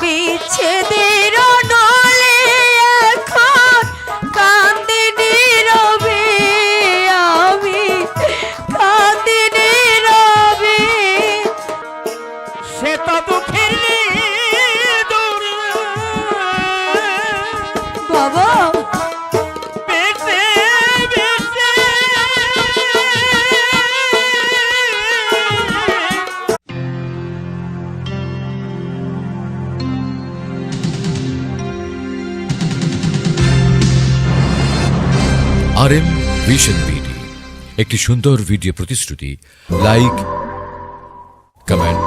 বিচ্ছেদের M vision BD একটি সুন্দর ভিডিও প্রতিশ্রুতি like comment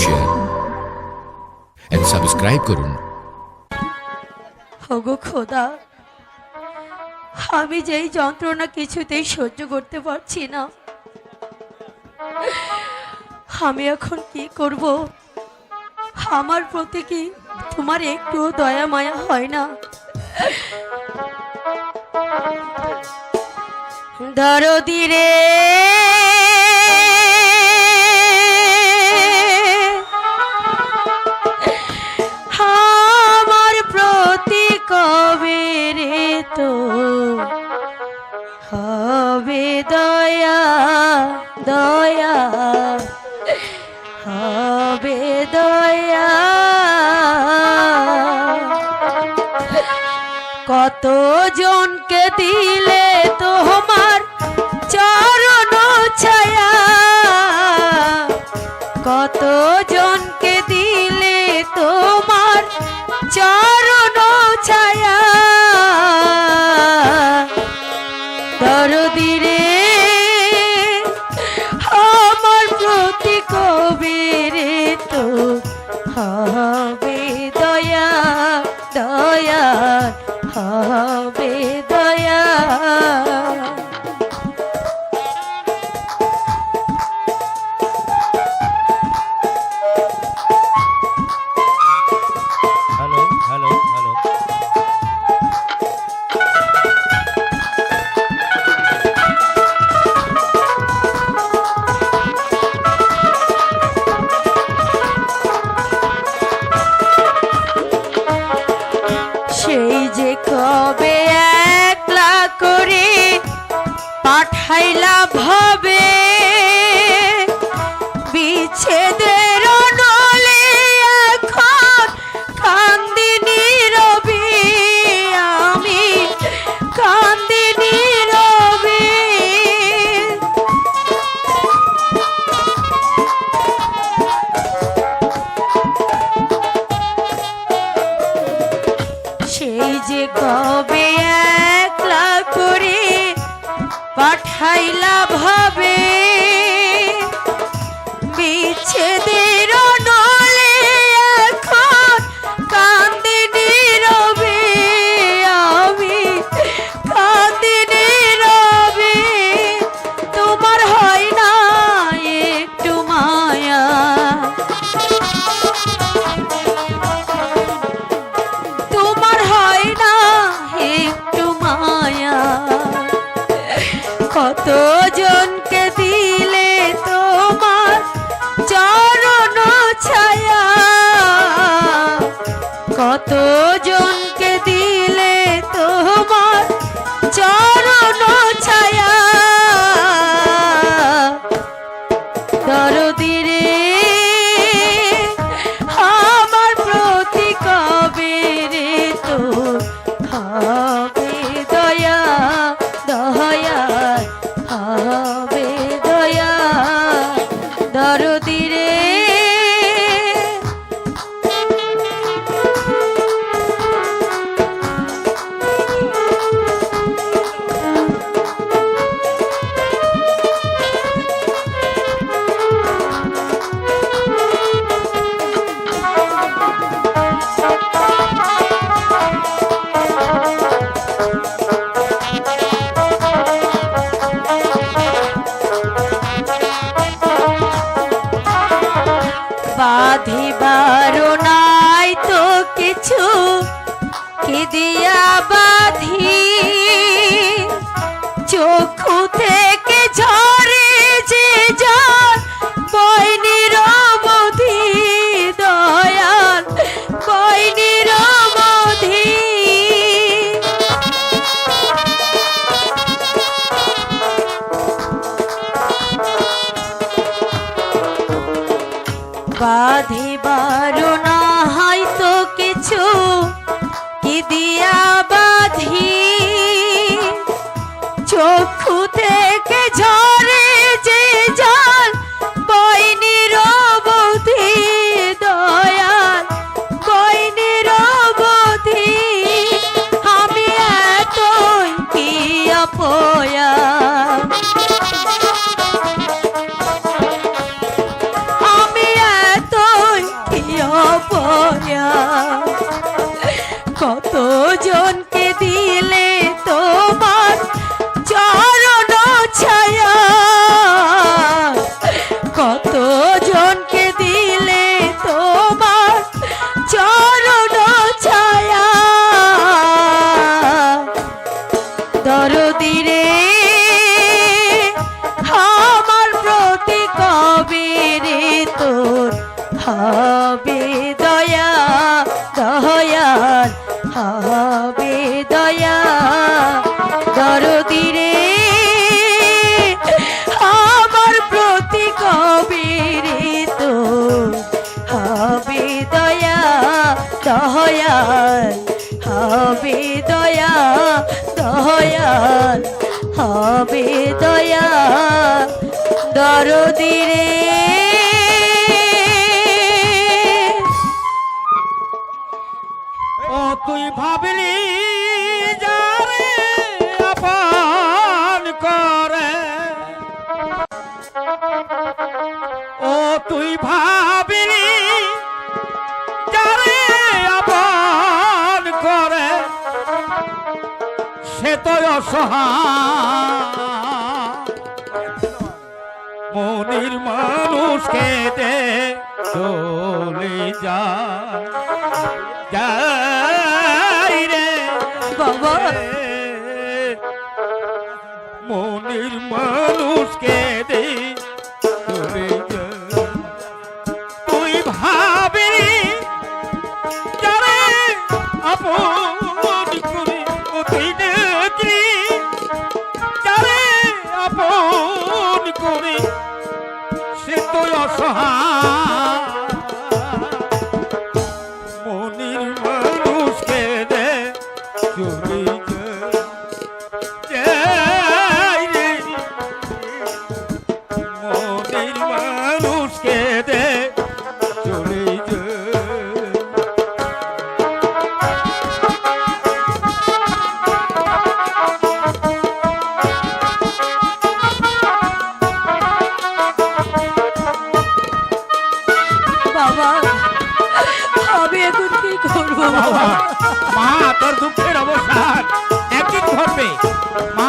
share and subscribe করুন। ওগো খোদা, আমি যেই যন্ত্রণা কিছুতেই সহ্য করতে পারছি না। আমি এখন কি করব? আমার প্রতি কি তোমার একটু দয়া, মায়া হয় না? দরদি রে। আমার প্রতি কবে রে তো হবে দয়া দয়া, হবে দয়া। কত জনকে দিলে তোমার চরণ ছায়া। কত জনকে দিলে তোমার চরণ ছায়া? পাঠাইলা ভাবে বিচ্ছেদের নলে বাঁধিবারও নাই তো কিছু। কি দিয়া বাঁধি? চক্ষু থেকে ঝরে দয়াল হবে দয়া। দরদিরে আমার প্রতি কবে রে তোর হবে দয়া, দয়াল। হবে দয়া, দয়াল। হবে দয়া দরদিরে তুই ভাবলি যারে আপন করে, সে তো মনির মানুষকে দে চলে যা যাই রে বাবা মনির মানুষকে ভাবি যারে আপন করি তুই দেখলি যারে আপন করি সে তো অসহায়। মা তোর দুঃখের অবসান। একদিন ঘটবে। মা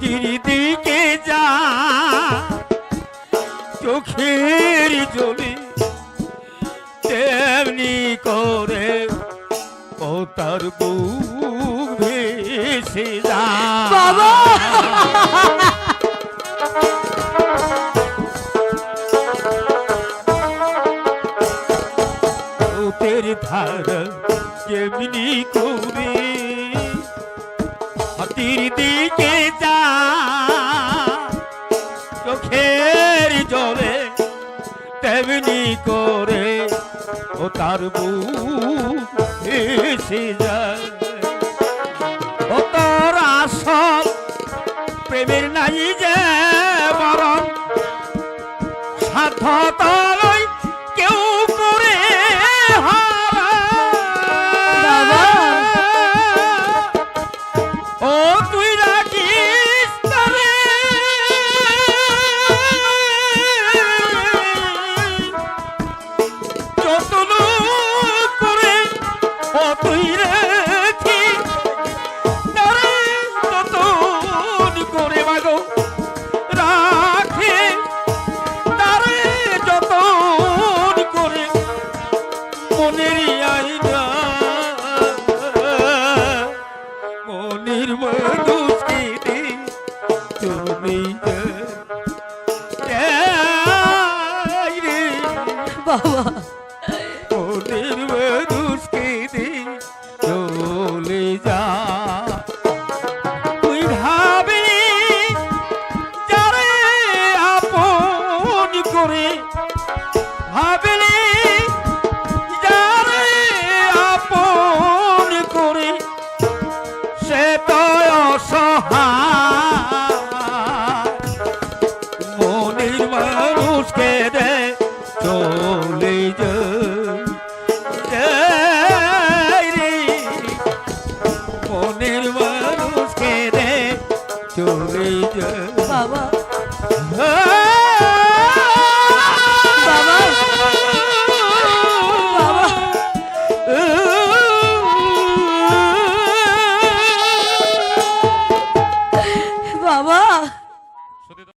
মাটির দিকে যা চোখের জলে তেমনি করে ও তার বুক ভেসে যা। বাবা! তেমনি করে ও তার বউ যায়। ও তার আসল প্রেমের নাই যে বরং সাধতলই কেউ পরে ও তুই রা